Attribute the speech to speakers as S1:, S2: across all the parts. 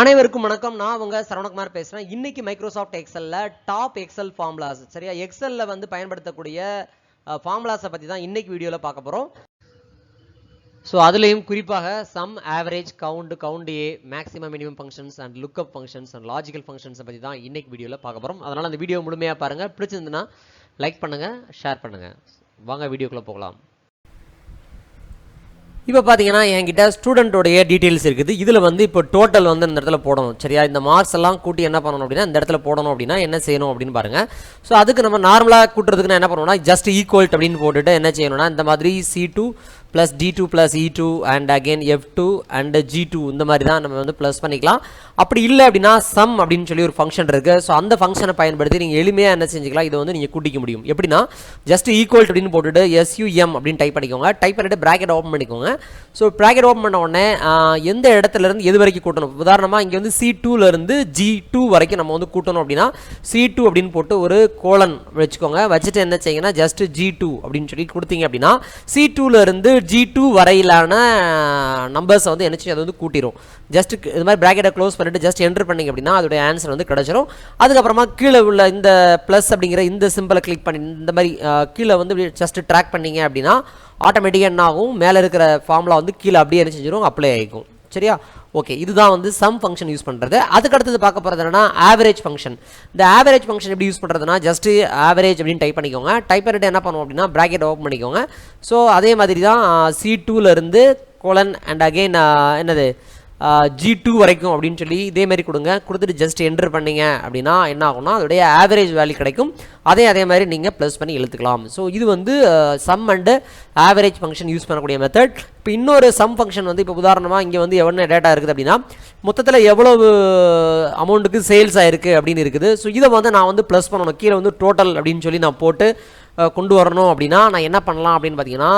S1: அனைவருக்கும் வணக்கம். நான் உங்க சரவணகுமார் பேசுறேன். இன்னைக்கு மைக்ரோசாஃப்ட் எக்ஸல்ல டாப் எக்ஸல் ஃபார்முலாஸ் சரியா? எக்ஸல்ல வந்து பயன்படுத்தக்கூடிய ஃபார்முலாஸை பத்தி தான் இன்னைக்கு வீடியோல பார்க்க போறோம். ஸோ அதுலேயும் குறிப்பாக sum average count count A maximum minimum functions and lookup functions and logical ஃபங்க்ஷன்ஸை பற்றி தான் இன்னைக்கு வீடியோவில் பார்க்க போகிறோம் அதனால் அந்த வீடியோ முழுமையாக பாருங்கள் பிடிச்சிருந்துன்னா லைக் பண்ணுங்கள் ஷேர் பண்ணுங்கள் வாங்க வீடியோக்குள்ளே போகலாம். இப்போ பார்த்தீங்கன்னா என்கிட்ட ஸ்டூடெண்ட்டோடைய டீட்டெயில்ஸ் இருக்குது. இதில் வந்து இப்போ டோட்டல் வந்து இந்த இடத்துல போடணும். சரியா? இந்த மார்க்ஸ் எல்லாம் கூட்டி என்ன பண்ணணும் அப்படின்னா இந்த இடத்துல போடணும் அப்படின்னா என்ன செய்யணும் அப்படின்னு பாருங்கள் ஸோ அதுக்கு நம்ம நார்மலாக கூட்டுறதுக்கு நான் என்ன பண்ணுவோம்னா ஜஸ்ட் ஈக்குவல்ட் அப்படின்னு போட்டுட்டு என்ன செய்யணும்னா இந்த மாதிரி C two plus D two plus E two and again F two and G two இந்த மாதிரி தான் நம்ம வந்து ப்ளஸ் பண்ணிக்கலாம். அப்படி இல்லை அப்படின்னா சம் அப்படின்னு சொல்லி ஒரு ஃபங்க்ஷன் இருக்குது ஸோ அந்த ஃபங்க்ஷனை பயன்படுத்தி நீங்கள் எளிமையாக என்ன செஞ்சுக்கலாம்? இதை வந்து நீங்கள் கூட்டிக்க முடியும். எப்படின்னா ஜஸ்ட் ஈக்குவல் அப்படின்னு போட்டுட்டு எஸ்யூஎம் அப்படின்னு டைப் பண்ணிக்கோங்க. டைப் பண்ணிட்டு ப்ராக்கெட் ஓப்பன் பண்ணிக்கோங்க. ஸோ ப்ராக்கெட் ஓப்பன் பண்ண உடனே எந்த இடத்துல இருந்து எது வரைக்கும் கூட்டணும்? உதாரணமாக இங்கே வந்து சி டூலேருந்து ஜி டூ வரைக்கும் நம்ம வந்து கூட்டணும் அப்படின்னா சி டூ அப்படின்னு போட்டு ஒரு கோலன் வச்சுக்கோங்க. வச்சுட்டு என்ன செய்யுங்கன்னா ஜஸ்ட் ஜி டூ அப்படின்னு சொல்லி கொடுத்தீங்க அப்படின்னா சி டூலேருந்து ஜி டூ வரையிலான நம்பர்ஸை வந்து என்ன அதை அது வந்து கூட்டிரும். ஜஸ்ட் இது மாதிரி ப்ராக்கெட்டை க்ளோஸ் பண்ணிட்டு ஜஸ்ட் என்டர் பண்ணீங்க அப்படின்னா அதோடைய ஆன்சர் வந்து கிடச்சிரும். அதுக்கப்புறமா கீழே உள்ள இந்த ப்ளஸ் அப்படிங்கிற இந்த சிம்பிளை கிளிக் பண்ணி இந்த மாதிரி கீழே வந்து ஜஸ்ட் ட்ராக் பண்ணீங்க அப்படின்னா ஆட்டோமேட்டிக்காக என்ன ஆகும் மேலே இருக்கிற ஃபார்முலா வந்து கீழே அப்படியே என்ன செஞ்சிடும் அப்ளை ஆகிக்கும் சரியா? ஓகே இதுதான் வந்து சம் ஃபங்க்ஷன் யூஸ் பண்ணுறது அதுக்கு அடுத்தது பார்க்க போகிறது என்னன்னா ஆவரேஜ் ஃபங்க்ஷன் இந்த ஆவரேஜ் ஃபங்க்ஷன் எப்படி யூஸ் பண்ணுறதுனா ஜஸ்ட் ஆவரேஜ் அப்படின்னு டைப் பண்ணிக்கோங்க. டைப் பண்ணிட்டு என்ன பண்ணுவோம் அப்படின்னா ப்ராக்கெட் ஓப்பன் பண்ணிக்கோங்க. ஸோ அதே மாதிரி தான் சி uh, டூலேருந்து கோலன் அண்ட் அகெயின் uh, என்னது? ஜி டூ வரைக்கும் அப்படின்னு சொல்லி இதே மாதிரி கொடுங்க. கொடுத்துட்டு ஜஸ்ட் என்ட்ரு பண்ணீங்க அப்படின்னா என்ன ஆகும்னா அதோடைய ஆவரேஜ் வேல்யூ கிடைக்கும். அதே அதே மாதிரி நீங்கள் ப்ளஸ் பண்ணி எழுத்துக்கலாம் ஸோ இது வந்து sum and average function use பண்ணக்கூடிய மெத்தட் இப்போ இன்னொரு சம் ஃபங்க்ஷன் வந்து இப்போ உதாரணமாக இங்கே வந்து எவ்வளோ டேட்டா இருக்குது அப்படின்னா மொத்தத்தில் எவ்வளவு அமௌண்ட்டுக்கு சேல்ஸ் ஆகிருக்கு அப்படின்னு இருக்குது. ஸோ இதை வந்து நான் வந்து ப்ளஸ் பண்ணணும். கீழே வந்து டோட்டல் அப்படின்னு சொல்லி நான் போட்டு கொண்டு வரணும் அப்படின்னா நான் என்ன பண்ணலாம் அப்படின்னு பார்த்தீங்கன்னா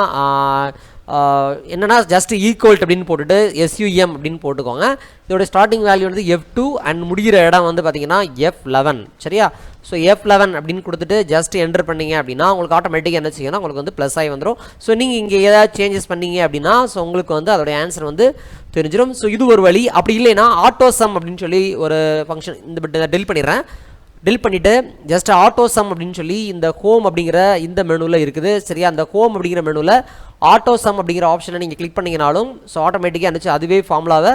S1: என்னன்னா ஜஸ்ட் ஈக்குவல்ட் அப்படின்னு போட்டுட்டு எஸ்யூஎம் அப்படின்னு போட்டுக்கோங்க. இதோட ஸ்டார்டிங் வேல்யூ வந்து எஃப் டூ அண்ட் முடிகிற இடம் வந்து பார்த்தீங்கன்னா எஃப் லெவன் சரியா? ஸோ எஃப் லெவன் அப்படின்னு கொடுத்துட்டு ஜஸ்ட் என்டர் பண்ணீங்க அப்படின்னா உங்களுக்கு ஆட்டோமேட்டிக்காக என்ன செய்யணும் உங்களுக்கு வந்து ப்ளஸ் ஆகி வந்துடும் ஸோ நீங்கள் இங்கே ஏதாவது சேஞ்சஸ் பண்ணீங்க அப்படின்னா ஸோ உங்களுக்கு வந்து அதோடைய ஆன்சர் வந்து தெரிஞ்சிடும் ஸோ இது ஒரு வழி. அப்படி இல்லைன்னா ஆட்டோ சம் அப்படின்னு சொல்லி ஒரு ஃபங்க்ஷன் இந்த பட் டெல் பண்ணிடுறேன். டில் பண்ணிவிட்டு ஜஸ்ட் ஆட்டோ சம் அப்படின்னு சொல்லி இந்த ஹோம் அப்படிங்கிற இந்த மெனுவில் இருக்குது. சரியா? அந்த ஹோம் அப்படிங்கிற மெனுவில் ஆட்டோ சம் அப்படிங்கிற ஆப்ஷனை நீங்கள் கிளிக் பண்ணிங்கனாலும் ஸோ ஆட்டோமேட்டிக்காக இருந்துச்சு அதுவே ஃபார்முலாவை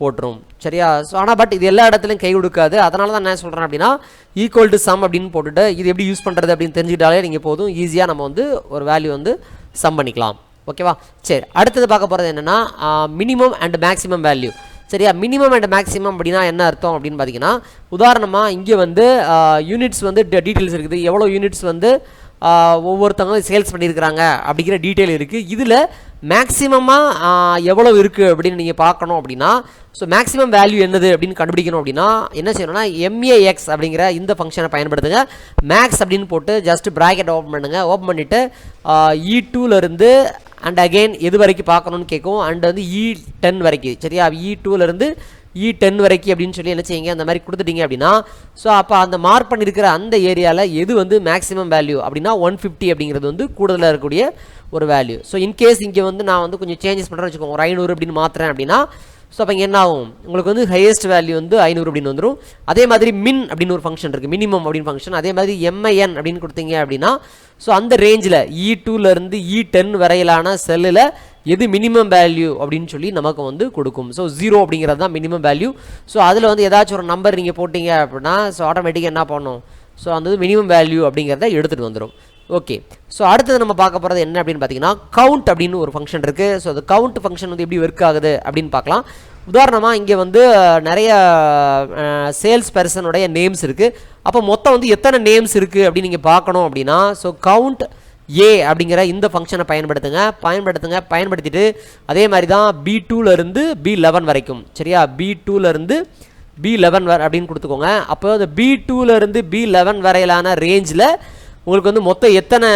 S1: போட்டுரும். சரியா? ஸோ ஆனால் பட் இது எல்லா இடத்துலையும் கை கொடுக்காது. அதனால தான் என்ன சொல்கிறேன் அப்படின்னா ஈக்குவல் டு சம் அப்படின்னு போட்டுட்டு இது எப்படி யூஸ் பண்ணுறது அப்படின்னு தெரிஞ்சுக்கிட்டாலே நீங்கள் போதும். ஈஸியாக நம்ம வந்து ஒரு வேல்யூ வந்து சம் பண்ணிக்கலாம். ஓகேவா சரி அடுத்தது பார்க்க போகிறது என்னென்னா மினிமம் அண்ட் மேக்ஸிமம் வேல்யூ சரியா? மினிமம் அண்ட் மேக்ஸிமம் அப்படின்னா என்ன அர்த்தம் அப்படின்னு பார்த்தீங்கன்னா உதாரணமாக இங்கே வந்து யூனிட்ஸ் வந்து டீட்டெயில்ஸ் இருக்குது. எவ்வளோ யூனிட்ஸ் வந்து ஒவ்வொருத்தவங்களும் சேல்ஸ் பண்ணியிருக்கிறாங்க அப்படிங்கிற டீட்டெயில் இருக்குது இதில் மேக்ஸிமமாக எவ்வளோ இருக்குது அப்படின்னு நீங்கள் பார்க்கணும் அப்படின்னா ஸோ மேக்ஸிமம் வேல்யூ என்னது அப்படின்னு கண்டுபிடிக்கணும் அப்படின்னா என்ன செய்யணும்னா எம்ஏஎக்ஸ் அப்படிங்கிற இந்த ஃபங்க்ஷனை பயன்படுத்துங்க. மேக்ஸ் அப்படின்னு போட்டு ஜஸ்ட் ப்ராக்கெட் ஓப்பன் பண்ணுங்கள் ஓப்பன் பண்ணிவிட்டு e இ டூலேருந்து அண்ட் அகெயின் எது வரைக்கும் பார்க்கணுன்னு கேட்கும். அண்ட் வந்து e இ டென் வரைக்கும் சரியா? E இ டூலேருந்து E இ டென் வரைக்கும் அப்படின்னு சொல்லி என்ன செய்யுங்க? அந்த மாதிரி கொடுத்துட்டீங்க அப்படின்னா ஸோ அப்போ அந்த மார்க் பண்ணியிருக்கிற அந்த ஏரியாவில் எது வந்து மேக்ஸிமம் வேல்யூ அப்படின்னா ஒன் ஃபிஃப்டி அப்படிங்கிறது வந்து கூடுதலாக இருக்கக்கூடிய ஒரு வேல்யூ ஸோ இன்கேஸ் இங்கே வந்து நான் வந்து கொஞ்சம் சேஞ்சஸ் பண்ணுறேன்னு வச்சுக்கோங்க ஒரு ஐநூறு அப்படின்னு மாற்றுறேன் அப்படின்னா ஸோ அப்போ இங்கே என்ன ஆகும்? உங்களுக்கு வந்து ஹையஸ்ட் வேல்யூ வந்து ஐநூறு அப்படின்னு வந்துடும் அதே மாதிரி மின் அப்படின்னு ஒரு ஃபங்க்ஷன் இருக்குது மினிமம் அப்படின்னு ஃபங்க்ஷன் அதே மாதிரி எம்ஐஎன் அப்படின்னு கொடுத்தீங்க அப்படின்னா ஸோ அந்த ரேஞ்சில் இ டூலேருந்து இ டென் வரையிலான செல்லில் எது மினிமம் வேல்யூ அப்படின்னு சொல்லி நமக்கு வந்து கொடுக்கும். ஸோ ஜீரோ அப்படிங்கிறது தான் மினிமம் வேல்யூ ஸோ அதில் வந்து ஏதாச்சும் ஒரு நம்பர் நீங்கள் போட்டிங்க அப்படின்னா ஸோ ஆட்டோமேட்டிக்காக என்ன பண்ணும்? ஸோ அந்த மினிமம் வேல்யூ அப்படிங்கிறத எடுத்துகிட்டு வந்துடும் ஓகே ஸோ அடுத்தது நம்ம பார்க்க போகிறது என்ன அப்படின்னு பார்த்தீங்கன்னா கவுண்ட் அப்படின்னு ஒரு ஃபங்க்ஷன் இருக்குது ஸோ அந்த கவுண்ட் ஃபங்க்ஷன் வந்து எப்படி ஒர்க் ஆகுது அப்படின்னு பார்க்கலாம். உதாரணமாக இங்கே வந்து நிறைய சேல்ஸ் பர்சனுடைய நேம்ஸ் இருக்குது அப்போ மொத்தம் வந்து எத்தனை நேம்ஸ் இருக்குது அப்படின்னு நீங்கள் பார்க்கணும் அப்படின்னா ஸோ கவுண்ட் ஏ அப்படிங்கிற இந்த ஃபங்க்ஷனை பயன்படுத்துங்க. பயன்படுத்துங்க பயன்படுத்திட்டு அதே மாதிரி தான் பி இருந்து பி லெவன் வரைக்கும். சரியா? பி டூலேருந்து பி லெவன் வர அப்படின்னு கொடுத்துக்கோங்க. அப்போ அந்த பி இருந்து பி லெவன் வரையிலான ரேஞ்சில் உங்களுக்கு வந்து மொத்தம் எத்தனை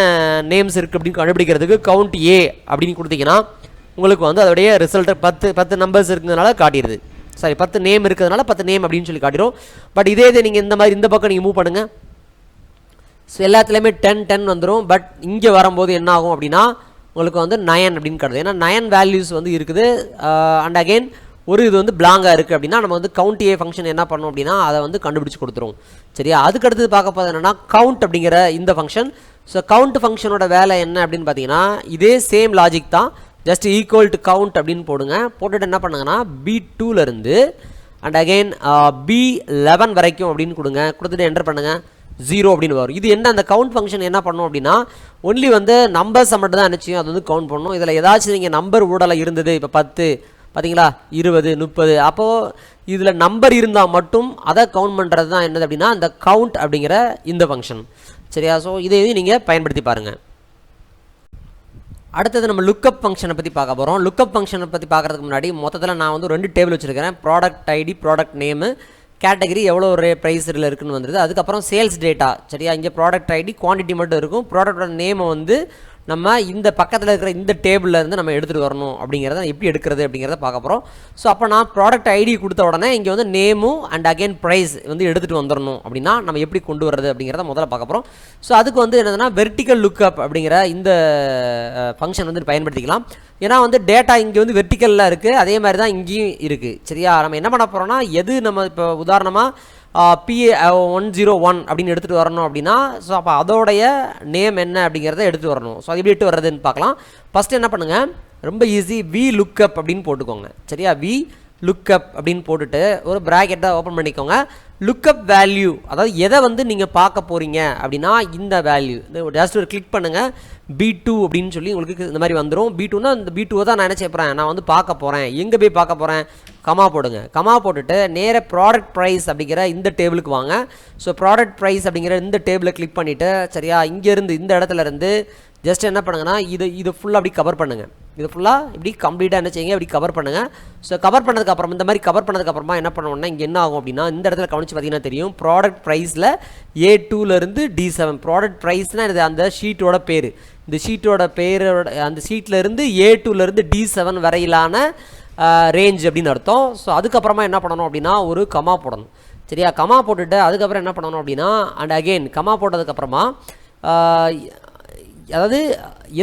S1: நேம்ஸ் இருக்குது அப்படின்னு கண்டுபிடிக்கிறதுக்கு கவுண்ட் ஏ அப்படின்னு கொடுத்தீங்கன்னா உங்களுக்கு வந்து அதோடைய ரிசல்ட்டு பத்து பத்து நம்பர்ஸ் இருக்கிறதுனால காட்டிடுது. சாரி பத்து நேம் இருக்கிறதுனால பத்து நேம் அப்படின்னு சொல்லி காட்டிடும் பட் இதே இது நீங்கள் இந்த மாதிரி இந்த பக்கம் நீங்கள் மூவ் பண்ணுங்கள் ஸோ எல்லாத்துலேயுமே டென் டென் வந்துடும் பட் இங்கே வரும்போது என்ன ஆகும் அப்படின்னா உங்களுக்கு வந்து நயன் அப்படின்னு கிடையாது ஏன்னா நயன் வேல்யூஸ் வந்து இருக்குது. Uh, அண்ட் அகெயின் ஒரு இது வந்து பிளாங்காக இருக்குது அப்படின்னா நம்ம வந்து கவுண்ட் ஏ ஃபங்க்ஷன் என்ன பண்ணோம் அப்படின்னா அதை வந்து கண்டுபிடிச்சு கொடுத்துரும். சரியா? அதுக்கு அடுத்தது பார்க்க போகிறது என்னென்னா கவுண்ட் அப்படிங்கிற இந்த ஃபங்க்ஷன் ஸோ கவுண்ட் ஃபங்க்ஷனோட வேலை என்ன அப்படின்னு பார்த்தீங்கன்னா இதே சேம் லாஜிக் தான். ஜஸ்ட் ஈக்குவல் டு கவுண்ட் அப்படின்னு போடுங்க. போட்டுட்டு என்ன பண்ணுங்கன்னா பி டூலேருந்து அண்ட் அகைன் பி லெவன் வரைக்கும் அப்படின்னு கொடுங்க. கொடுத்துட்டு என்டர் பண்ணுங்கள் ஜீரோ அப்படின்னு வரும். இது என்ன அந்த கவுண்ட் ஃபங்க்ஷன் என்ன பண்ணும் அப்படின்னா ஒன்லி வந்து நம்பர்ஸை மட்டும் தான் நினச்சியும் அது வந்து கவுண்ட் பண்ணணும் இதில் ஏதாச்சும் நீங்கள் நம்பர் ஊடலாக இருந்தது இப்போ பத்து பார்த்தீங்களா இருபது முப்பது. அப்போது இதில் நம்பர் இருந்தால் மட்டும் அதை கவுண்ட் பண்ணுறது தான் என்னது அப்படின்னா அந்த கவுண்ட் அப்படிங்கிற இந்த ஃபங்க்ஷன் சரியா? ஸோ இதையும் நீங்கள் பயன்படுத்தி பாருங்கள் அடுத்தது நம்ம லுக்கப் ஃபங்க்ஷனை பற்றி பார்க்க போகிறோம் லுக்கப் ஃபங்க்ஷனை பற்றி பார்க்குறதுக்கு முன்னாடி மொத்தத்தில் நான் வந்து ரெண்டு டேபிள் வச்சுருக்கிறேன். Product ID product name category எவ்வளோ ஒரு ப்ரைஸில் இருக்குன்னு வந்துருது. அதுக்கப்புறம் சேல்ஸ் டேட்டா சரியா? இங்கே ப்ராடக்ட் ஐடி குவான்டிட்டி மட்டும் இருக்கும். ப்ராடக்டோட நேமை வந்து நம்ம இந்த பக்கத்தில் இருக்கிற இந்த டேபிளில் இருந்து நம்ம எடுத்துகிட்டு வரணும் அப்படிங்கிறத எப்படி எடுக்கிறது அப்படிங்கிறத பார்க்க போகிறோம் ஸோ அப்போ நான் ப்ராடக்ட் ஐடி கொடுத்த உடனே இங்கே வந்து நேமும் அண்ட் அகைன் ப்ரைஸ் வந்து எடுத்துகிட்டு வந்துடணும் அப்படின்னா நம்ம எப்படி கொண்டு வர்றது அப்படிங்கிறத முதல்ல பார்க்க போகிறோம் ஸோ அதுக்கு வந்து என்னதுன்னா வெர்டிக்கல் லுக்அப் அப்படிங்கிற இந்த ஃபங்க்ஷன் வந்து பயன்படுத்திக்கலாம். ஏன்னா வந்து டேட்டா இங்கே வந்து வெர்டிக்கலில் இருக்குது அதே மாதிரி தான் இங்கேயும் இருக்குது சரியா? நம்ம என்ன பண்ண போகிறோம்னா எது நம்ம இப்போ உதாரணமாக பிஏ ஒன் ஜீரோ ஒன் அப்படின்னு எடுத்துகிட்டு வரணும் அப்படின்னா ஸோ அப்போ அதோடைய நேம் என்ன அப்படிங்கிறத எடுத்துகிட்டு வரணும். ஸோ அது எப்படி எடுத்து வர்றதுன்னு பார்க்கலாம். ஃபஸ்ட்டு என்ன பண்ணுங்கள் ரொம்ப ஈஸி வி லுக்கப் அப்படின்னு போட்டுக்கோங்க. சரியா? வி லுக்கப் அப்படின்னு போட்டுட்டு ஒரு ப்ராக்கெட்டை ஓப்பன் பண்ணிக்கோங்க. லுக்கப் வேல்யூ அதாவது எதை வந்து நீங்கள் பார்க்க போகிறீங்க அப்படின்னா இந்த வேல்யூ ஜஸ்ட் ஒரு கிளிக் பண்ணுங்கள் பி டூ அப்படின்னு சொல்லி உங்களுக்கு இந்த மாதிரி வந்துடும் பி டூனா இந்த பி டூவை தான் நான் என்ன நான் வந்து பார்க்க போகிறேன் எங்கே போய் பார்க்க போகிறேன் கமா போடுங்க. கமா போட்டுட்டு நேர ப்ராடக்ட் ப்ரைஸ் அப்படிங்கிற இந்த டேபிளுக்கு வாங்க. ஸோ ப்ராடக்ட் ப்ரைஸ் அப்படிங்கிற இந்த டேபிளை கிளிக் பண்ணிவிட்டு சரியா இங்கேருந்து இந்த இடத்துல இருந்து ஜஸ்ட் என்ன பண்ணுங்கன்னா இது இது ஃபுல்லாக அப்படி கவர் பண்ணுங்கள் இது ஃபுல்லாக இப்படி கம்ப்ளீட்டாக என்ன செய்யுங்க இப்படி கவர் பண்ணுங்கள் ஸோ கவர் பண்ணதுக்கப்புறம் இந்த மாதிரி கவர் பண்ணதுக்கப்புறமா என்ன பண்ணுவோம்னா இங்கே என்ன ஆகும் அப்படின்னா இந்த இடத்துல கவனிச்சு பார்த்தீங்கன்னா தெரியும் ப்ராடக்ட் ப்ரைஸில் ஏ டூலேருந்து டி செவன் ப்ராடக்ட் ப்ரைஸ்னால் இது அந்த ஷீட்டோட பேர். இந்த ஷீட்டோட பேரோட அந்த ஷீட்லேருந்து இருந்து ஏ டூலேருந்து டி செவன் வரையிலான ரேஞ்ச் அப்படின்னு அர்த்தம். ஸோ அதுக்கப்புறமா என்ன பண்ணணும் அப்படின்னா ஒரு கமா போடணும். சரியா? கமா போட்டுட்டு அதுக்கப்புறம் என்ன பண்ணணும் அப்படின்னா அண்ட் அகெயின் கமா போட்டதுக்கப்புறமா அதாவது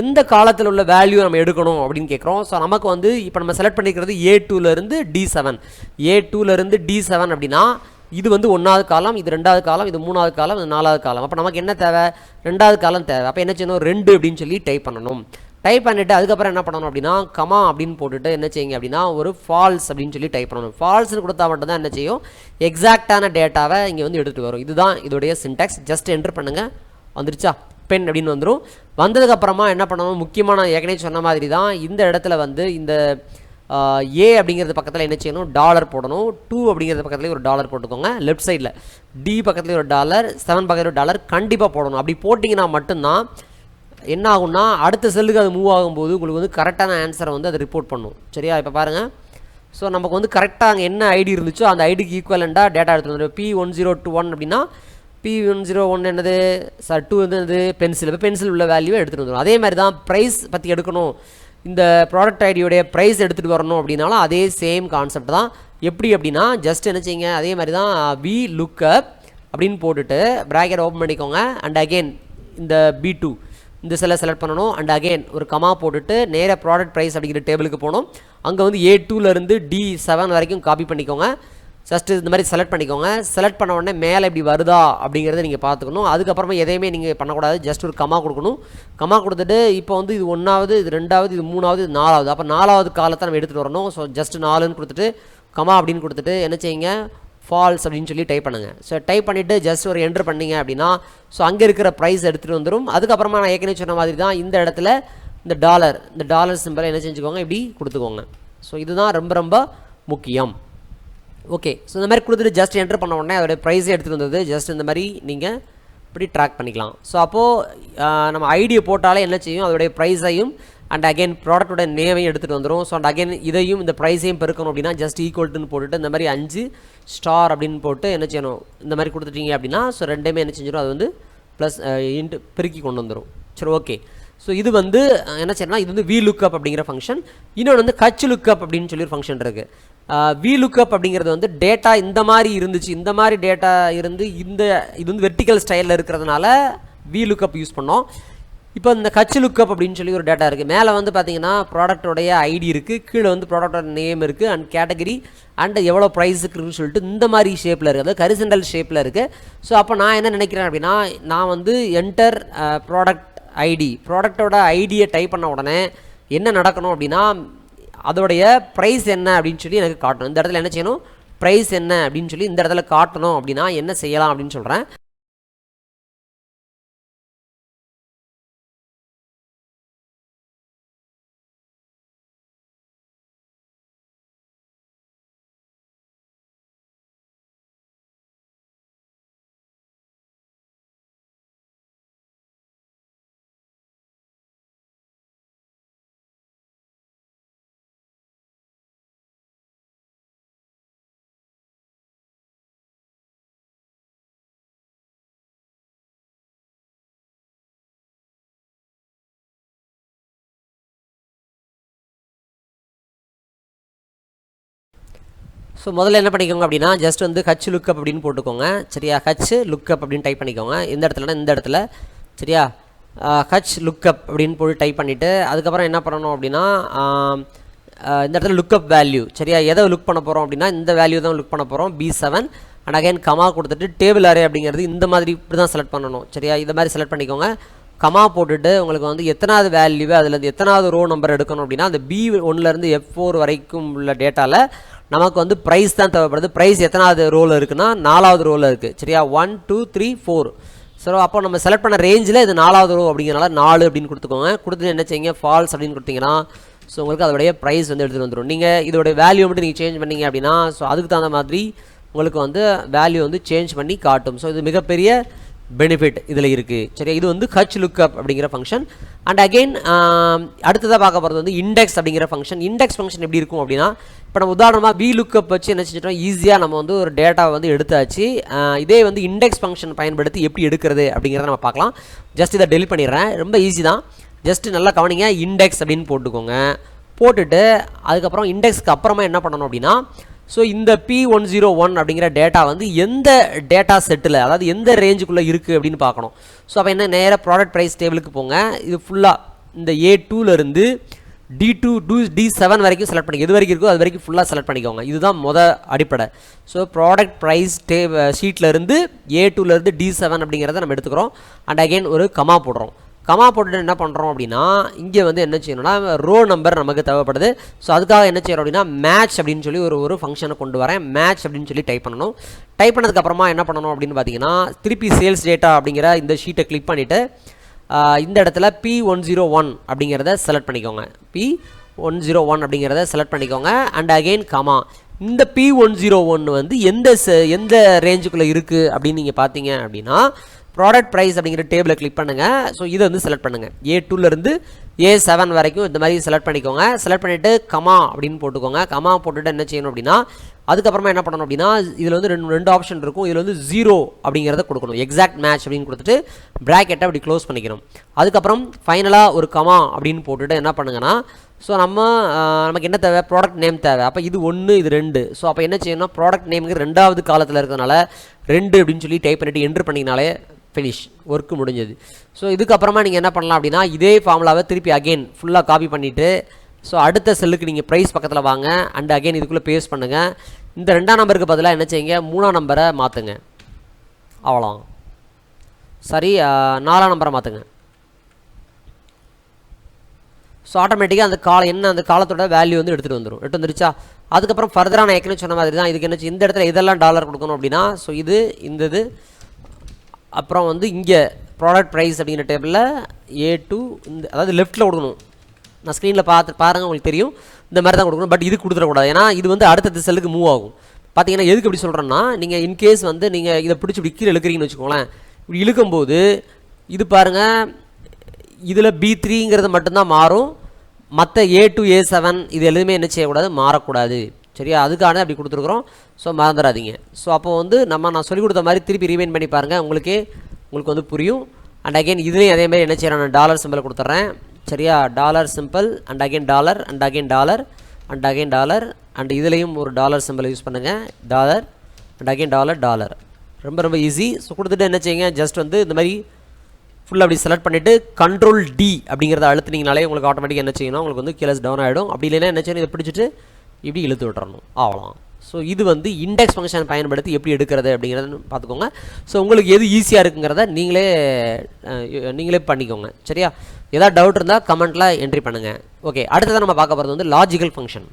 S1: எந்த காலத்தில் உள்ள வேல்யூ நம்ம எடுக்கணும் அப்படின்னு கேட்குறோம் ஸோ நமக்கு வந்து இப்போ நம்ம செலக்ட் பண்ணிக்கிறது ஏ டூலேருந்து டி செவன் ஏ டூலேருந்து டி செவன் அப்படின்னா இது வந்து ஒன்றாவது காலம் இது ரெண்டாவது காலம் இது மூணாவது காலம் இது நாலாவது காலம். அப்போ நமக்கு என்ன தேவை? ரெண்டாவது காலம் தேவை. அப்போ என்ன செய்யணும்? ரெண்டு அப்படின்னு சொல்லி டைப் பண்ணணும். டைப் பண்ணிவிட்டு அதுக்கப்புறம் என்ன பண்ணணும் அப்படின்னா கமா அப்படின்னு போட்டுட்டு என்ன செய்யுங்க அப்படின்னா ஒரு ஃபால்ஸ் அப்படின்னு சொல்லி டைப் பண்ணணும். ஃபால்ஸ்னு கொடுத்தா மட்டும்தான் என்ன செய்யும்? எக்ஸாக்டான டேட்டாவை இங்கே வந்து எடுத்துகிட்டு வரும். இதுதான் இதோடைய சின்டாக்ஸ் ஜஸ்ட் என்டர் பண்ணுங்கள் வந்துருச்சா? பென் அப்படின்னு வந்துடும் வந்ததுக்கப்புறமா என்ன பண்ணணும்? முக்கியமான ஏற்கனவே சொன்ன மாதிரி தான் இந்த இடத்துல வந்து இந்த ஏ அப்படிங்கிறது பக்கத்தில் என்ன செய்யணும்? டாலர் போடணும். டூ அப்படிங்கிறது பக்கத்துலேயே ஒரு டாலர் போட்டுக்கோங்க. லெஃப்ட் சைடில் டி பக்கத்துலேயே ஒரு டாலர் செவன் பக்கத்தில் ஒரு டாலர் கண்டிப்பாக போடணும். அப்படி போட்டிங்கன்னா மட்டும்தான் என்ன ஆகும்னா அடுத்த செல்லுக்கு அது மூவ் ஆகும்போது உங்களுக்கு வந்து கரெக்டான ஆன்சரை வந்து அது ரிப்போர்ட் பண்ணும். சரியா? இப்போ பாருங்கள் ஸோ நமக்கு வந்து கரெக்டாக அங்கே என்ன ஐடி இருந்துச்சோ அந்த ஐடிக்கு ஈக்குவலண்டாக டேட்டா எடுத்துகிட்டு வந்துடும் B one zero two one அப்படின்னா பி ஒன் ஜீரோ ஒன் என்னது? சார் டூ வந்து என்னது? பென்சில் இப்போ பென்சில் உள்ள வேல்யூவை எடுத்துகிட்டு வந்துடும் அதே மாதிரி தான் ப்ரைஸ் பற்றி எடுக்கணும். இந்த ப்ராடக்ட் ஐடியோடைய ப்ரைஸ் எடுத்துகிட்டு வரணும் அப்படின்னாலும் அதே சேம் கான்செப்ட் தான். எப்படி அப்படின்னா ஜஸ்ட் என்ன செய்யுங்க? அதே மாதிரி தான் வி uh, லுக்கப் அப்படின்னு போட்டுட்டு ப்ராக்கெட் ஓப்பன் பண்ணிக்கோங்க. அண்ட் அகெயின் இந்த பி டூ இந்த செல்லை செலக்ட் பண்ணணும். அண்ட் அகெயின் ஒரு கமா போட்டுட்டு நேராக ப்ராடக்ட் ப்ரைஸ் அப்படிங்கிற டேபிளுக்கு போகணும். அங்கே வந்து ஏ டூலேருந்து டி செவன் வரைக்கும் காப்பி பண்ணிக்கோங்க. ஃபஸ்ட்டு இந்த மாதிரி செலக்ட் பண்ணிக்கோங்க. செலக்ட் பண்ண உடனே மேலே இப்படி வருதா அப்படிங்கிறத நீங்கள் பார்த்துக்கணும். அதுக்கப்புறமா எதையுமே நீங்கள் பண்ணக்கூடாது. ஜஸ்ட் ஒரு கமா கொடுக்கணும். கமா கொடுத்துட்டு இப்போ வந்து இது ஒன்றாவது இது ரெண்டாவது இது மூணாவது இது நாலாவது. அப்போ நாலாவது காலத்தை நம்ம எடுத்துகிட்டு வரணும். ஸோ ஜஸ்ட் நாலுன்னு கொடுத்துட்டு கமா அப்படின்னு கொடுத்துட்டு என்ன செய்யுங்க? ஃபால்ஸ் அப்படின்னு சொல்லி டைப் பண்ணுங்கள் ஸோ டைப் பண்ணிவிட்டு ஜஸ்ட் ஒரு என்ட்ரு பண்ணிங்க அப்படின்னா ஸோ அங்கே இருக்கிற ப்ரைஸ் எடுத்துகிட்டு வந்துடும் அதுக்கப்புறமா நான் ஏற்கனவே சொன்ன மாதிரி தான் இந்த இடத்துல இந்த டாலர் இந்த டாலர் சிம்பிளை என்ன செஞ்சுக்கோங்க? இப்படி கொடுத்துக்கோங்க. ஸோ இதுதான் ரொம்ப ரொம்ப முக்கியம். ஓகே ஸோ இந்த மாதிரி கொடுத்துட்டு ஜஸ்ட் என்டர் பண்ண உடனே அதோடய ப்ரைஸே எடுத்துகிட்டு வந்தது. ஜஸ்ட் இந்த மாதிரி நீங்கள் இப்படி ட்ராக் பண்ணிக்கலாம். ஸோ அப்போது நம்ம ஐடியை போட்டாலே என்ன செய்யும்? அதோடைய ப்ரைஸையும் அண்ட் அகைன் ப்ராடக்ட்டோட நேமையும் எடுத்துகிட்டு வந்துடும் ஸோ அண்ட் அகைன் இதையும் இந்த ப்ரைஸையும் பெருக்கணும் அப்படின்னா ஜஸ்ட் ஈக்குவல்ட்டுன்னு போட்டுட்டு இந்த மாதிரி அஞ்சு ஸ்டார் அப்படின்னு போட்டு என்ன செய்யணும்? இந்த மாதிரி கொடுத்துட்டீங்க அப்படின்னா ஸோ ரெண்டுமே என்ன செஞ்சிடும் அது வந்து ப்ளஸ் இன்ட்டு பெருக்கி கொண்டு வந்துடும் சரி ஓகே ஸோ இது வந்து என்ன செய்யணும்னா இது வந்து வி லுக்கப் அப்படிங்கிற ஃபங்க்ஷன் இன்னொன்று வந்து கச் லுக்கப் அப்படின்னு சொல்லி ஒரு ஃபங்க்ஷன் இருக்குது வி லுக்கப் அப்படிங்கிறது வந்து டேட்டா இந்த மாதிரி இருந்துச்சு இந்த மாதிரி டேட்டா இருந்து இந்த இது வந்து வெர்டிக்கல் ஸ்டைலில் இருக்கிறதுனால வி லுக்கப் யூஸ் பண்ணோம். இப்போ இந்த கட்சி லுக்கப் அப்படின்னு சொல்லி ஒரு டேட்டா இருக்குது மேலே வந்து பார்த்தீங்கன்னா ப்ராடக்டோடைய ஐடி இருக்குது கீழே வந்து ப்ராடக்டோட நேம் இருக்குது அண்ட் கேட்டகரி அண்ட் எவ்வளோ ப்ரைஸ் இருக்குன்னு சொல்லிட்டு இந்த மாதிரி ஷேப்பில் இருக்குது அதாவது கரிசென்டல் ஷேப்பில் இருக்குது ஸோ அப்போ நான் என்ன நினைக்கிறேன் அப்படின்னா நான் வந்து என்டர் ப்ராடக்ட் ஐடி ப்ராடக்டோட ஐடியை டைப் பண்ண உடனே என்ன நடக்கணும் அப்படின்னா அதோடைய ப்ரைஸ் என்ன அப்படின்னு சொல்லி எனக்கு காட்டணும். இந்த இடத்துல என்ன செய்யணும்? ப்ரைஸ் என்ன அப்படின்னு சொல்லி இந்த இடத்துல காட்டணும் அப்படின்னா என்ன செய்யலாம் அப்படின்னு சொல்கிறேன் ஸோ முதல்ல என்ன பண்ணிக்கோங்க அப்படின்னா ஜஸ்ட் வந்து ஹச் லுக்கப் அப்படின்னு போட்டுக்கோங்க. சரியா? ஹச் லுக்கப் அப்படின்னு டைப் பண்ணிக்கோங்க. இந்த இடத்துலனா இந்த இடத்துல. சரியா? ஹச் லுக்கப் அப்படின்னு போட்டு டைப் பண்ணிவிட்டு அதுக்கப்புறம் என்ன பண்ணணும் அப்படின்னா இந்த இடத்துல லுக்கப் வேல்யூ சரியா? எதை லுக் பண்ண போகிறோம் அப்படின்னா இந்த வேல்யூ தான் லுக் பண்ண போகிறோம் B seven and again comma கொடுத்துட்டு டேபிள் அரே அப்படிங்கிறது இந்த மாதிரி இப்படி தான் செலக்ட் பண்ணணும். சரியா? இந்த மாதிரி செலக்ட் பண்ணிக்கோங்க. கமா போட்டுட்டு உங்களுக்கு வந்து எத்தனாவது வேல்யூ அதுலேருந்து எத்தனாவது ரோ நம்பர் எடுக்கணும் அப்படின்னா அந்த பி ஒன்லேருந்து எஃப் ஃபோர் வரைக்கும் உள்ள டேட்டாவில் நமக்கு வந்து ப்ரைஸ் தான் தேவைப்படுது. ப்ரைஸ் எத்தனாவது ரோல் இருக்குன்னா நாலாவது ரோலில் இருக்குது சரியா? One two three four so அப்போ நம்ம செலக்ட் பண்ண ரேஞ்சில் இது நாலாவது ரோ அப்படிங்கிறனால நாலு அப்படின்னு கொடுத்துக்கோங்க. கொடுத்துட்டு என்ன செய்யுங்க? ஃபால்ஸ் அப்படின்னு கொடுத்தீங்கன்னா ஸோ உங்களுக்கு அதோடைய ப்ரைஸ் வந்து எடுத்துகிட்டு வந்துடும் நீங்கள் இதோடைய வேல்யூ மட்டும் நீங்கள் சேஞ்ச் பண்ணீங்க அப்படின்னா ஸோ அதுக்கு தகுந்த மாதிரி உங்களுக்கு வந்து வேல்யூ வந்து சேஞ்ச் பண்ணி காட்டும். ஸோ இது மிகப்பெரிய பெனிஃபிட் இதில் இருக்குது சரியா? இது வந்து ஹச் லுக்கப் அப்படிங்கிற ஃபங்க்ஷன் அண்ட் அகெயின் அடுத்ததாக பார்க்க போகிறது வந்து இண்டெக்ஸ் அப்படிங்கிற ஃபங்க்ஷன் இண்டெக்ஸ் ஃபங்க்ஷன் எப்படி இருக்கும் அப்படின்னா இப்போ நம்ம உதாரணமாக வி லுக்கப் வச்சு என்ன செஞ்சிட்டோம்? ஈஸியாக நம்ம வந்து ஒரு டேட்டாவை வந்து எடுத்தாச்சு. இதே வந்து இண்டெக்ஸ் ஃபங்க்ஷன் பயன்படுத்தி எப்படி எடுக்கிறது அப்படிங்கிறத நம்ம பார்க்கலாம். ஜஸ்ட் இதை டெலிட் பண்ணிடுறேன். ரொம்ப ஈஸி தான். ஜஸ்ட் நல்லா கவனிங்க. இண்டெக்ஸ் அப்படின்னு போட்டுக்கோங்க. போட்டுட்டு அதுக்கப்புறம் இண்டெக்ஸ்க்கு அப்புறமா என்ன பண்ணணும் அப்படின்னா ஸோ இந்த பி ஒன் ஜீரோ ஒன் அப்படிங்கிற டேட்டா வந்து எந்த டேட்டா செட்டில் அதாவது எந்த ரேஞ்சுக்குள்ளே இருக்குது அப்படின்னு பார்க்கணும். ஸோ அப்போ என்ன நேராக ப்ராடக்ட் ப்ரைஸ் டேபிளுக்கு போங்க. இது ஃபுல்லாக இந்த ஏ டூலேருந்து D two to D seven வரைக்கும் செலக்ட் பண்ணி எது வரைக்கும் இருக்கோ அது வரைக்கும் ஃபுல்லாக செலக்ட் பண்ணிக்கோங்க. இதுதான் மொதல் அடிப்படை. ஸோ ப்ராடக்ட் ப்ரைஸ் டே ஷீட்லேருந்து ஏ டூலேருந்து டி செவன் அப்படிங்கிறத நம்ம எடுத்துக்கிறோம். அண்ட் அகைன் ஒரு கமா போடுறோம். கமா போட்டுட்டு என்ன பண்ணுறோம் அப்படின்னா இங்கே வந்து என்ன செய்யணும்னா ரோ நம்பர் நமக்கு தேவைப்படுது. ஸோ அதுக்காக என்ன செய்கிறோம் அப்படின்னா மேட்ச் அப்படின்னு சொல்லி ஒரு ஒரு ஃபங்க்ஷனை கொண்டு வரேன். மேட்ச் அப்படின்னு சொல்லி டைப் பண்ணணும். டைப் பண்ணதுக்கப்புறமா என்ன பண்ணணும் அப்படின்னு பார்த்தீங்கன்னா திருப்பி சேல்ஸ் டேட்டா அப்படிங்கிற இந்த ஷீட்டை கிளிக் பண்ணிவிட்டு இந்த இடத்துல பி ஒன் ஜீரோ ஒன் அப்படிங்கிறத செலக்ட் பண்ணிக்கோங்க. பி ஒன் ஜீரோ ஒன் அப்படிங்கிறத செலக்ட் பண்ணிக்கோங்க. அண்ட் அகெயின் கமா இந்த பி ஒன் ஜீரோ ஒன் வந்து எந்த எந்த ரேஞ்சுக்குள்ளே இருக்குது அப்படின்னு நீங்கள் பார்த்தீங்க அப்படின்னா ப்ராடக்ட் ப்ரைஸ் அப்படிங்கிற டேபிளை கிளிக் பண்ணுங்கள் ஸோ இதை வந்து செலக்ட் பண்ணுங்கள் ஏ டூலேருந்து ஏ செவன் வரைக்கும் இந்த மாதிரி செலக்ட் பண்ணிக்கோங்க. செலக்ட் பண்ணிவிட்டு கமா அப்படின்னு போட்டுக்கோங்க. கமா போட்டுட்டு என்ன செய்யணும் அப்படின்னா அதுக்கப்புறமா என்ன பண்ணணும் அப்படின்னா இதில் வந்து ரெண்டு ரெண்டு ஆப்ஷன் இருக்கும். இதில் வந்து ஜீரோ அப்படிங்கிறத கொடுக்கணும். எக்ஸாக்ட் மேட்ச் அப்படின்னு கொடுத்துட்டு ப்ராக்கெட்டை அப்படி க்ளோஸ் பண்ணிக்கணும். அதுக்கப்புறம் ஃபைனலாக ஒரு கமா அப்படின்னு போட்டுட்டு என்ன பண்ணுங்கன்னா ஸோ நம்ம நமக்கு என்ன தேவை? ப்ராடக்ட் நேம் தேவை. அப்போ இது ஒன்று இது ரெண்டு. ஸோ அப்போ என்ன செய்யணும்னா ப்ராடக்ட் நேமுக்கு ரெண்டாவது காலத்தில் இருக்கிறதுனால ரெண்டு அப்படின்னு சொல்லி டைப் பண்ணிட்டு என்ட்ரு பண்ணிங்கனாலே ஃபினிஷ் ஒர்க்கு முடிஞ்சது. ஸோ இதுக்கப்புறமா நீங்கள் என்ன பண்ணலாம் அப்படின்னா இதே ஃபார்முலாவை திருப்பி அகைன் ஃபுல்லாக காப்பி பண்ணிவிட்டு ஸோ அடுத்த செல்லுக்கு நீங்கள் ப்ரைஸ் பக்கத்தில் வாங்க அண்ட் அகைன் இதுக்குள்ளே பேஸ்ட் பண்ணுங்கள் இந்த ரெண்டாம் நம்பருக்கு பதிலாக என்ன செய்யுங்க? மூணாம் நம்பரை மாற்றுங்க அவ்வளோ சரி நாலாம் நம்பரை மாற்றுங்க ஸோ ஆட்டோமேட்டிக்காக அந்த காலம் என்ன அந்த காலத்தோட வேல்யூ வந்து எடுத்துகிட்டு வந்துடும் எடுத்து வந்துருச்சா? அதுக்கப்புறம் ஃபர்தராக நான் ஏற்கனவே சொன்ன மாதிரி தான் இதுக்கு என்ன இந்த இடத்துல இதெல்லாம் டாலர் கொடுக்கணும் அப்படின்னா ஸோ இது இந்த இது அப்புறம் வந்து இங்கே ப்ராடக்ட் ப்ரைஸ் அப்படிங்கிற டேபிளில் ஏ டூ இந்த அதாவது லெஃப்ட்டில் கொடுக்கணும். நான் ஸ்க்ரீனில் பார்த்து பாருங்கள் உங்களுக்கு தெரியும். இந்த மாதிரி தான் கொடுக்கணும். பட் இது கொடுத்துடக்கூடாது. ஏன்னா இது வந்து அடுத்த செல்லுக்கு மூவ் ஆகும். பார்த்தீங்கன்னா எதுக்கு இப்படி சொல்கிறேன்னா நீங்கள் இன்கேஸ் வந்து நீங்கள் இதை பிடிச்சி இப்படி கீழே இழுக்கிறீங்கன்னு வச்சுக்கோங்களேன். இப்படி இழுக்கும்போது இது பாருங்கள் இதில் பி த்ரீங்கிறது மட்டும்தான் மாறும். மற்ற ஏ டு ஏ செவன் இது எதுவுமே என்ன செய்யக்கூடாது? மாறக்கூடாது. சரியா? அதுக்கான அப்படி கொடுத்துருக்குறோம். ஸோ மறந்துடாதீங்க. ஸோ அப்போ வந்து நம்ம நான் சொல்லிக் கொடுத்த மாதிரி திருப்பி ரீவைன் பண்ணி பாருங்கள் உங்களுக்கே உங்களுக்கு வந்து புரியும். அண்ட் அகைன் இதுலேயும் அதே மாதிரி என்ன செய்யறேன்? நான் டாலர் சிம்பிள் கொடுத்துட்றேன். சரியா? Dollar symbol and again dollar and again dollar and again dollar and இதுலேயும் ஒரு டாலர் சிம்பிள் யூஸ் பண்ணுங்கள் dollar and again dollar dollar ரொம்ப ரொம்ப ஈஸி ஸோ கொடுத்துட்டு என்ன செய்யுங்க? ஜஸ்ட் வந்து இந்த மாதிரி ஃபுல்லாக அப்படி செலக்ட் பண்ணிவிட்டு கண்ட்ரோல் டி அப்படிங்கிறத அழுத்துனீங்கனாலே உங்களுக்கு ஆட்டோமேட்டிக்காக என்ன செய்யணும் உங்களுக்கு வந்து கீழே டவுன் ஆகிடும் அப்படி இல்லைன்னா என்ன செய்யணும்? இதை பிடிச்சிட்டு இப்படி இழுத்து விட்டுறணும். அவ்வளோ ஸோ இது வந்து இண்டெக்ஸ் ஃபங்க்ஷன் பயன்படுத்தி எப்படி எடுக்கிறது அப்படிங்கிறத பார்த்துக்கோங்க. ஸோ உங்களுக்கு எது ஈஸியாக இருக்குங்கிறத நீங்களே நீங்களே பண்ணிக்கோங்க. சரியா? ஏதாவது டவுட் இருந்தால் கமெண்ட்டில் என்ட்ரி பண்ணுங்கள் ஓகே அடுத்ததான் நம்ம பார்க்க போகிறது வந்து லாஜிக்கல் ஃபங்க்ஷன்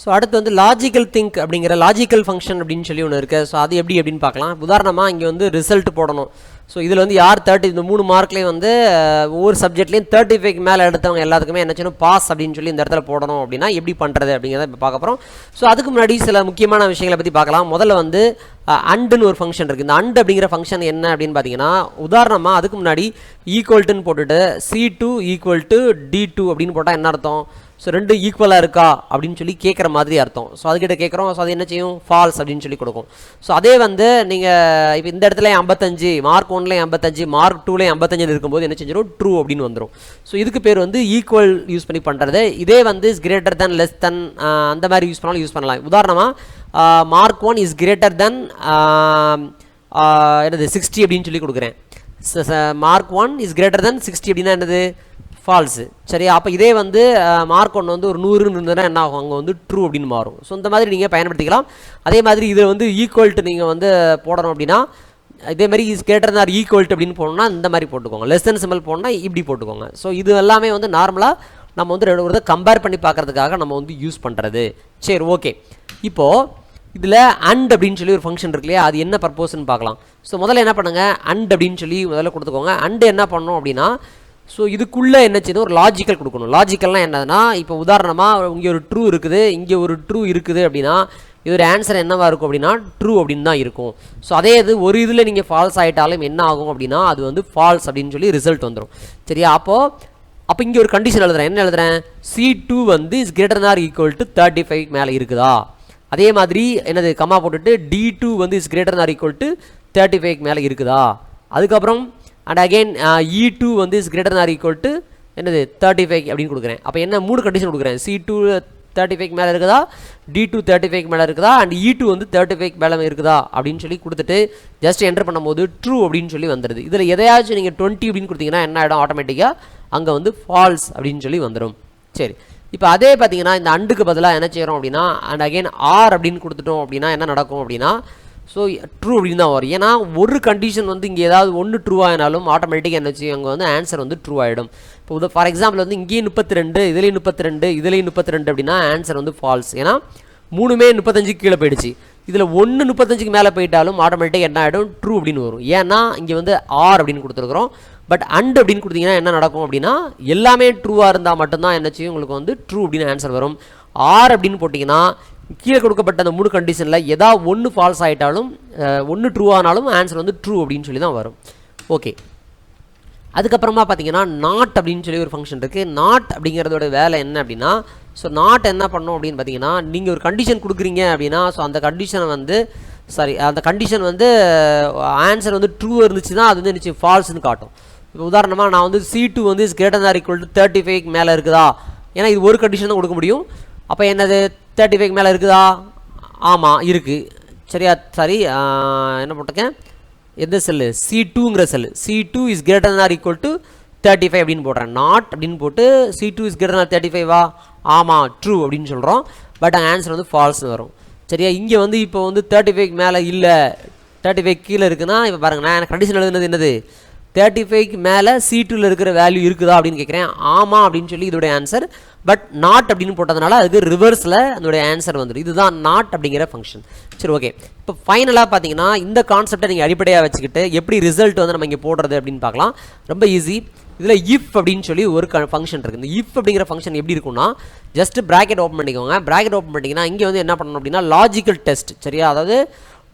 S1: ஸோ அடுத்து வந்து லாஜிக்கல் திங்க் அப்படிங்கிற லாஜிக்கல் ஃபங்க்ஷன் அப்படின்னு சொல்லி ஒன்று இருக்குது ஸோ அது எப்படி அப்படின்னு பார்க்கலாம். உதாரணமாக இங்கே வந்து ரிசல்ட் போடணும். ஸோ இதில் வந்து யார் தேர்ட்டி இந்த மூணு மார்க்லேயும் வந்து ஒவ்வொரு சப்ஜெக்ட்லேயும் தேர்ட்டி ஃபைவ் மேலே எடுத்தவங்க எல்லாத்துக்குமே என்ன செய்யணும்? பாஸ் அப்படின்னு சொல்லி இந்த இடத்துல போடணும் அப்படின்னா எப்படி பண்ணுறது அப்படிங்கிறத இப்போ பார்க்க போகிறோம் ஸோ அதுக்கு முன்னாடி சில முக்கியமான விஷயங்களை பற்றி பார்க்கலாம். முதல்ல வந்து அண்டுன்னு ஒரு ஃபங்க்ஷன் இருக்குது இந்த அண்டு அப்படிங்கிற ஃபங்க்ஷன் என்ன அப்படின்னு பார்த்தீங்கன்னா உதாரணமாக அதுக்கு முன்னாடி ஈக்குவல்ட்டுன்னு போட்டுட்டு C two equal to D two அப்படின்னு போட்டால் என்ன அர்த்தம்? ஸோ ரெண்டு ஈக்குவலாக இருக்கா? அப்படின்னு சொல்லி கேட்குற மாதிரி அர்த்தம். ஸோ அதுக்கிட்ட கேட்குறோம் ஸோ அது என்ன செய்யும்? ஃபால்ஸ் அப்படின்னு சொல்லி கொடுக்கும். ஸோ அதே வந்து நீங்கள் இப்போ இந்த இடத்துல ஐம்பத்தஞ்சு மார்க் ஒன்லேயும் ஐம்பத்தஞ்சு மார்க் டூலேயும் ஐம்பத்தஞ்சு இருக்கும்போது என்ன செஞ்சிடும் ட்ரூ அப்படின்னு வந்துடும் ஸோ இதுக்கு பேர் வந்து ஈக்குவல் யூஸ் பண்ணி பண்ணுறது இதே வந்து is greater than less than அந்த மாதிரி யூஸ் பண்ணாலும் யூஸ் பண்ணலாம். உதாரணமாக mark one is greater than என்னது சிக்ஸ்டி அப்படின்னு சொல்லி கொடுக்குறேன். Mark one is greater than sixty அப்படின்னா என்னது? ஃபால்ஸு. சரியா? அப்போ இதே வந்து மார்க் ஒன்று வந்து ஒரு நூறுன்னு இருந்ததுன்னா என்ன ஆகும்? அங்கே வந்து ட்ரூ அப்படின்னு மாறும். ஸோ இந்த மாதிரி நீங்கள் பயன்படுத்திக்கலாம். அதே மாதிரி இதில் வந்து ஈக்குவல்ட்டு நீங்கள் வந்து போடணும் அப்படின்னா இதே மாதிரி இஸ் கேட்டர் ஆர் ஈக்குவல்ட் அப்படின்னு போடணுன்னா இந்த மாதிரி போட்டுக்கோங்க. லெஸ் தென் சிம்பிள் போடணும்னா இப்படி போட்டுக்கோங்க. ஸோ இது எல்லாமே வந்து நார்மலாக நம்ம வந்து ரெண்டு ஒரு கம்பேர் பண்ணி பார்க்கறதுக்காக நம்ம வந்து யூஸ் பண்ணுறது சரி ஓகே இப்போது இதில் அண்ட் அப்படின்னு சொல்லி ஒரு ஃபங்க்ஷன் இருக்கு இல்லையா? அது என்ன பர்பஸ்ன்னு பார்க்கலாம். ஸோ முதல்ல என்ன பண்ணுங்கள் அண்ட் அப்படின்னு சொல்லி முதல்ல கொடுத்துக்கோங்க. அண்ட் என்ன பண்ணோம் அப்படின்னா ஸோ இதுக்குள்ளே என்ன செய்யணும் ஒரு லாஜிக்கல் கொடுக்கணும். லாஜிக்கல்னால் என்னதுன்னா இப்போ உதாரணமாக இங்கே ஒரு ட்ரூ இருக்குது இங்கே ஒரு ட்ரூ இருக்குது அப்படின்னா இதோட ஆன்சர் என்னவா இருக்கும் அப்படின்னா ட்ரூ அப்படின்னு தான் இருக்கும். ஸோ அதே இது ஒரு இதில் நீங்கள் ஃபால்ஸ் ஆகிட்டாலும் என்ன ஆகும் அப்படின்னா அது வந்து ஃபால்ஸ் அப்படின்னு சொல்லி ரிசல்ட் வந்துடும் சரியா? அப்போது அப்போ இங்கே ஒரு கண்டிஷன் எழுதுறேன். என்ன எழுதுறேன்? சி டூ வந்து is greater or equal to thirty five மேலே இருக்குதா? அதே மாதிரி என்னது கமா போட்டுட்டு டி டூ வந்து is greater or equal to thirty five மேலே இருக்குதா? அதுக்கப்புறம் அண்ட் அகைன் இ டூ வந்து is greater or equal to என்னது தேர்ட்டி ஃபைவ் அப்படின்னு கொடுக்குறேன். அப்போ என்ன மூணு கண்டிஷன் கொடுக்குறேன்? சி டூ தேர்ட்டி ஃபைவ் மேலே இருக்குதா? டி டூ தேர்ட்டி ஃபைவ் மேலே இருக்குதா? அண்ட் இ டூ வந்து தேர்ட்டி ஃபைவ் மேலே இருக்குதா? அப்படின்னு சொல்லி கொடுத்துட்டு ஜஸ்ட் என்டர் பண்ணும்போது ட்ரூ அப்படின்னு சொல்லி வந்துடுது இதில் எதையாச்சும் நீங்கள் டுவெண்ட்டி அப்படின்னு கொடுத்தீங்கன்னா என்ன ஆகிடும் ஆட்டோமேட்டிக்காக அங்கே வந்து ஃபால்ஸ் அப்படின்னு சொல்லி வந்துடும் சரி. இப்போ அதே பார்த்தீங்கன்னா இந்த அண்டுக்கு பதிலாக என்ன செய்கிறோம் அப்படின்னா அண்ட் அகைன் ஆர் அப்படின்னு கொடுத்துட்டோம் அப்படின்னா என்ன நடக்கும் அப்படின்னா ஸோ ட்ரூ அப்படின்னு தான் வரும். ஏன்னா ஒரு கண்டிஷன் வந்து இங்கே ஏதாவது ஒன்று ட்ரூ ஆகினாலும் ஆட்டோமேட்டிக்காக என்ன அங்கே வந்து ஆன்சர் வந்து ட்ரூ ஆகிடும் இப்போ ஃபார் எக்ஸாம்பிள் வந்து இங்கேயும் முப்பத்தி ரெண்டு இதுலேயும் முப்பத்தி ரெண்டு இதுலேயும் முப்பத்தி ரெண்டு அப்படின்னா ஆன்சர் வந்து ஃபால்ஸ் ஏன்னா மூணுமே முப்பத்தஞ்சுக்கு கீழே போயிடுச்சு. இதில் ஒன்று முப்பத்தஞ்சுக்கு மேலே போயிட்டாலும் ஆட்டோமேட்டிக்காக என்ன ஆகிடும் ட்ரூ அப்படின்னு வரும். ஏன்னா இங்கே வந்து ஆர் அப்படின்னு கொடுத்துருக்குறோம். பட் அண்ட் அப்படின்னு கொடுத்தீங்கன்னா என்ன நடக்கும் அப்படின்னா எல்லாமே ட்ரூவாக இருந்தால் மட்டும்தான் என்ன செய்யும்? உங்களுக்கு வந்து ட்ரூ அப்படின்னு ஆன்சர் வரும். ஆர் அப்படின்னு போட்டிங்கன்னா கீழே கொடுக்கப்பட்ட அந்த மூணு கண்டிஷனில் எதாவது ஒன்று ஃபால்ஸ் ஆகிட்டாலும் ஒன்று ட்ரூ ஆனாலும் ஆன்சர் வந்து ட்ரூ அப்படின்னு சொல்லி தான் வரும். ஓகே அதுக்கப்புறமா பார்த்தீங்கன்னா நாட் அப்படின்னு சொல்லி ஒரு ஃபங்க்ஷன் இருக்குது நாட் அப்படிங்கிறதோட வேலை என்ன அப்படின்னா ஸோ நாட் என்ன பண்ணோம் அப்படின்னு பார்த்தீங்கன்னா நீங்கள் ஒரு கண்டிஷன் கொடுக்குறீங்க அப்படின்னா ஸோ அந்த கண்டிஷனை வந்து சாரி அந்த கண்டிஷன் வந்து ஆன்சர் வந்து ட்ரூ இருந்துச்சுன்னா அது வந்து நிச்சயம் ஃபால்ஸ்னு காட்டும். இப்போ உதாரணமாக நான் வந்து சி டூ வந்து is greater there equal to thirty five மேலே இருக்குதா? ஏன்னா இது ஒரு கண்டிஷன் தான் கொடுக்க முடியும். அப்போ என்னது? தேர்ட்டி ஃபைவ் மேலே இருக்குதா? ஆமாம் இருக்குது சரியா? சாரி என்ன போட்டிருக்கேன்? எந்த cell? C டூங்கிற cell. C two is greater or equal to thirty five அப்படின்னு போடுறேன். நாட் அப்படின்னு போட்டு C two is greater thirty ஃபைவா ஆமாம் ட்ரூ அப்படின்னு சொல்கிறோம் பட் அங்கே ஆன்சர் வந்து ஃபால்ஸ்னு வரும். சரியா? இங்கே வந்து இப்போ வந்து தேர்ட்டி ஃபைவ் மேலே இல்லை. தேர்ட்டி ஃபைவ் கீழே இருக்குன்னா இப்போ பாருங்க நான் கண்டிஷன் எழுதுனது என்னது? தேர்ட்டி ஃபைவ்க்கு மேலே சி டூவில் இருக்கிற வேல்யூ இருக்குதா அப்படின்னு கேட்குறேன் ஆமாம் அப்படின்னு சொல்லி இதோடைய ஆன்சர் பட் நாட் அப்படின்னு போட்டதுனால அதுக்கு ரிவர்ஸில் அதோடைய ஆன்சர் வந்துடும் இதுதான் நாட் அப்படிங்கிற ஃபங்க்ஷன் சரி ஓகே இப்போ ஃபைனலாக பார்த்தீங்கன்னா இந்த கான்செப்டை நீங்கள் அடிப்படையாக வச்சுக்கிட்டு எப்படி ரிசல்ட் வந்து நம்ம இங்கே போடுறது அப்படின்னு பார்க்கலாம். ரொம்ப ஈஸி இதில் இஃப் அப்படின்னு சொல்லி ஒரு ஃபங்க்ஷன் இருக்குது இந்த இஃப் அப்படிங்கிற ஃபங்க்ஷன் எப்படி இருக்கும்னா ஜஸ்ட் ப்ராக்கெட் ஓப்பன் பண்ணிக்கோங்க. ப்ராக்கெட் ஓப்பன் பண்ணிங்கன்னா இங்கே வந்து என்ன பண்ணணும் அப்படின்னா லாஜிக்கல் டெஸ்ட் சரியா? அதாவது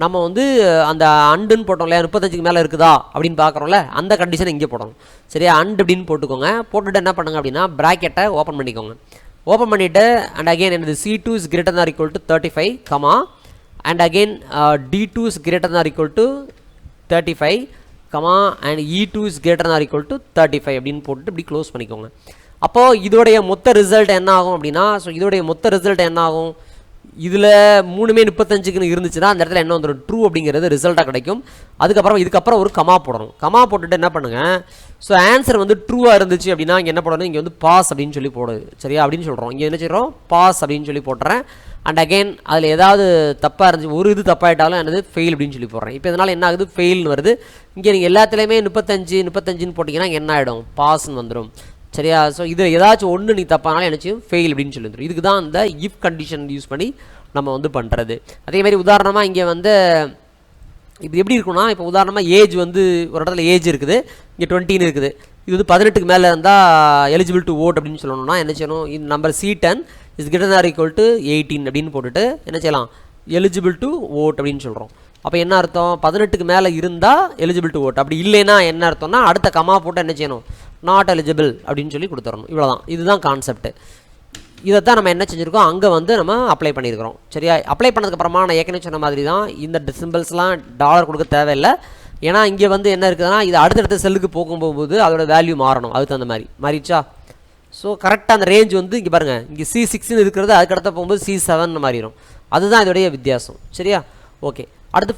S1: நம்ம வந்து அந்த அண்டுன்னு போட்டோம் இல்லையா? முப்பத்தஞ்சுக்கு மேலே இருக்குதா? அப்படின்னு பார்க்குறோம்ல அந்த கண்டிஷனை இங்கே போடணும். சரியா? அண்டு அப்படின்னு போட்டுக்கோங்க. போட்டுட்டு என்ன பண்ணுங்க அப்படின்னா ப்ராக்கெட்டை ஓப்பன் பண்ணிக்கோங்க. ஓப்பன் பண்ணிவிட்டு அண்ட் அகைன் எனது C two is greater than equal to thirty five comma and again D two is greater than equal to thirty five comma and E two is greater than equal to thirty five அப்படின்னு போட்டு இப்படி close பண்ணிக்கோங்க. அப்போது இதோடைய மொத்த result என்ன ஆகும் அப்படின்னா ஸோ இதோடைய மொத்த ரிசல்ட் என்ன ஆகும்? இதில் மூணுமே முப்பத்தஞ்சுக்குன்னு இருந்துச்சுன்னா அந்த இடத்துல என்ன வந்துடும் ட்ரூ அப்படிங்கிறது ரிசல்ட்டாக கிடைக்கும். அதுக்கப்புறம் இதுக்கப்புறம் ஒரு கமா போடணும். கமா போட்டுட்டு என்ன பண்ணுங்கள் ஸோ ஆன்சர் வந்து ட்ரூவாக இருந்துச்சு அப்படின்னா இங்கே என்ன போடணும்? இங்கே வந்து பாஸ் அப்படின்னு சொல்லி போடுது சரியா? அப்படின்னு சொல்கிறோம் இங்கே என்ன செய்கிறோம் பாஸ் அப்படின்னு சொல்லி போட்டுறேன். அண்ட் அகெயின் அதில் ஏதாவது தப்பாக இருந்துச்சு ஒரு இது தப்பாயிட்டாலும் என்னது? ஃபெயில் அப்படின்னு சொல்லி போடுறேன். இப்போ இதனால் என்ன ஆகுது? ஃபெயில்னு வருது. இங்கே நீங்கள் எல்லாத்துலேயுமே முப்பத்தஞ்சு முப்பத்தஞ்சுன்னு போட்டிங்கன்னா என்ன ஆகிடும் பாஸ்ன்னு வந்துடும் சரியா? ஸோ இதில் ஏதாச்சும் ஒன்று நீ தப்பானாலும் என்னச்சும் ஃபெயில் அப்படின்னு சொல்லி வந்துடும் இதுக்கு தான் இந்த இஃப் கண்டிஷன் யூஸ் பண்ணி நம்ம வந்து பண்ணுறது அதே மாதிரி உதாரணமாக இங்கே வந்து இது எப்படி இருக்கும்னா இப்போ உதாரணமாக ஏஜ் வந்து ஒரு இடத்துல ஏஜ் இருக்குது. இங்கே டுவெண்ட்டின்னு இருக்குது. இது வந்து பதினெட்டுக்கு மேலே இருந்தால் எலிஜிபிள் டு ஓட் அப்படின்னு சொல்லணும்னா என்ன செய்யணும்? இந்த number C ten is greater or equal to eighteen அப்படின்னு போட்டுட்டு என்ன செய்யலாம்? எலிஜிபிள் டு ஓட் அப்படின்னு சொல்கிறோம் அப்போ என்ன அர்த்தம்? பதினெட்டுக்கு மேலே இருந்தால் எலிஜிபிள் டு ஓட் அப்படி இல்லைன்னா என்ன அர்த்தம்னா அடுத்த கமா போட்டு என்ன செய்யணும்? நாட் எலிஜிபிள் அப்படின்னு சொல்லி கொடுத்துடணும் இவ்வளோதான் இதுதான் கான்செப்ட் தான் நம்ம என்ன செஞ்சுருக்கோம்? அங்கே வந்து நம்ம அப்ளை பண்ணியிருக்கிறோம். சரியா? அப்ளை பண்ணதுக்கப்புறமா நான் ஏற்கனவே சொன்ன மாதிரி தான் இந்த சிம்பிள்ஸ்லாம் டாலர் கொடுக்க தேவையில்லை. ஏன்னா இங்கே வந்து என்ன இருக்குதுன்னா இது அடுத்தடுத்த செல்லுக்கு போகும்போது அதோட வேல்யூ மாறணும். அதுக்கு தகுந்த மாதிரி. மாறிச்சா ஸோ கரெக்டாக அந்த ரேஞ்ச் வந்து இங்கே பாருங்கள் இங்கே சி சிக்ஸ்னு இருக்கிறது அதுக்கடுத்த போகும்போது சி செவன் மாறிடும். அதுதான் இதோடைய வித்தியாசம். சரியா? ஓகே அடுத்து